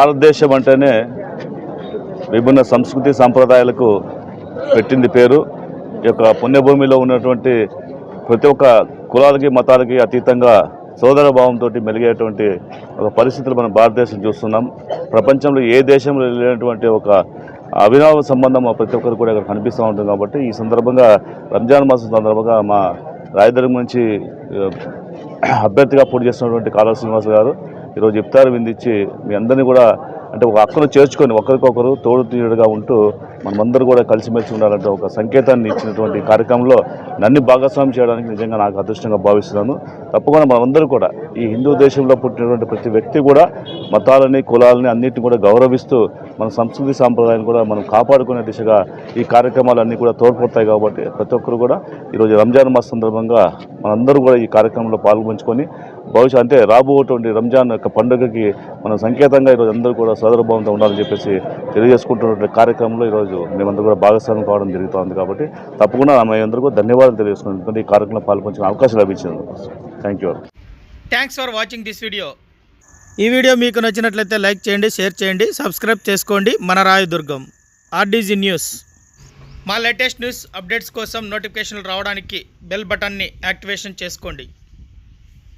భారతదేశం అంటేనే విభిన్న సంస్కృతి సాంప్రదాయాలకు పెట్టింది పేరు. ఈ యొక్క పుణ్యభూమిలో ఉన్నటువంటి ప్రతి ఒక్క కులాలకి మతాలకి అతీతంగా సోదర భావంతో మెలిగేటువంటి ఒక పరిస్థితులు మనం భారతదేశం చూస్తున్నాం. ప్రపంచంలో ఏ దేశంలో లేనటువంటి ఒక అవినావ సంబంధం ప్రతి ఒక్కరు కూడా ఇక్కడ కనిపిస్తూ ఉంటుంది కాబట్టి ఈ సందర్భంగా రంజాన్ మాసం సందర్భంగా మా రాయదుర్గం నుంచి అభ్యర్థిగా పోటీ చేస్తున్నటువంటి కాలువ శ్రీనివాస్ గారు ఈరోజు ఇఫ్తార్ విందిచ్చి మీ అందరినీ కూడా అంటే ఒక హక్కును చేర్చుకొని ఒకరికొకరు తోడు తీయడుగా ఉంటూ మనమందరూ కూడా కలిసిమెలిసి ఉండాలంటే ఒక సంకేతాన్ని ఇచ్చినటువంటి కార్యక్రమంలో నన్ను భాగస్వామ్యం చేయడానికి నిజంగా నాకు అదృష్టంగా భావిస్తున్నాను. తప్పకుండా మనమందరూ కూడా ఈ హిందూ దేశంలో పుట్టినటువంటి ప్రతి వ్యక్తి కూడా మతాలని కులాలని అన్నింటిని కూడా గౌరవిస్తూ మన సంస్కృతి సాంప్రదాయాన్ని కూడా మనం కాపాడుకునే దిశగా ఈ కార్యక్రమాలన్నీ కూడా తోడ్పడతాయి కాబట్టి ప్రతి ఒక్కరు కూడా ఈరోజు రంజాన్ మాస సందర్భంగా మనందరూ కూడా ఈ కార్యక్రమంలో పాల్గొంచుకొని భవిష్యత్ అంటే రాబోయేటువంటి రంజాన్ యొక్క పండుగకి మన సంకేతంగా ఈరోజు అందరూ కూడా సోదరభావంతో ఉండాలని చెప్పేసి తెలియజేసుకుంటున్నటువంటి కార్యక్రమంలో ఈరోజు మేమందరూ కూడా భాగస్వామ్యం కావడం జరుగుతోంది కాబట్టి తప్పకుండా మేమందరూ కూడా ధన్యవాదాలు తెలియజేసుకుంటుంది ఈ కార్యక్రమంలో పాల్పంచిన అవకాశం లభించింది thank you thanks for watching this video ఈ వీడియో మీకు నచ్చినట్లయితే లైక్ చేయండి షేర్ చేయండి సబ్స్క్రైబ్ చేసుకోండి. మన రాయదుర్గం ఆర్డీజీ న్యూస్ మా లేటెస్ట్ న్యూస్ అప్డేట్స్ కోసం నోటిఫికేషన్లు రావడానికి బెల్ బటన్ని యాక్టివేషన్ చేసుకోండి.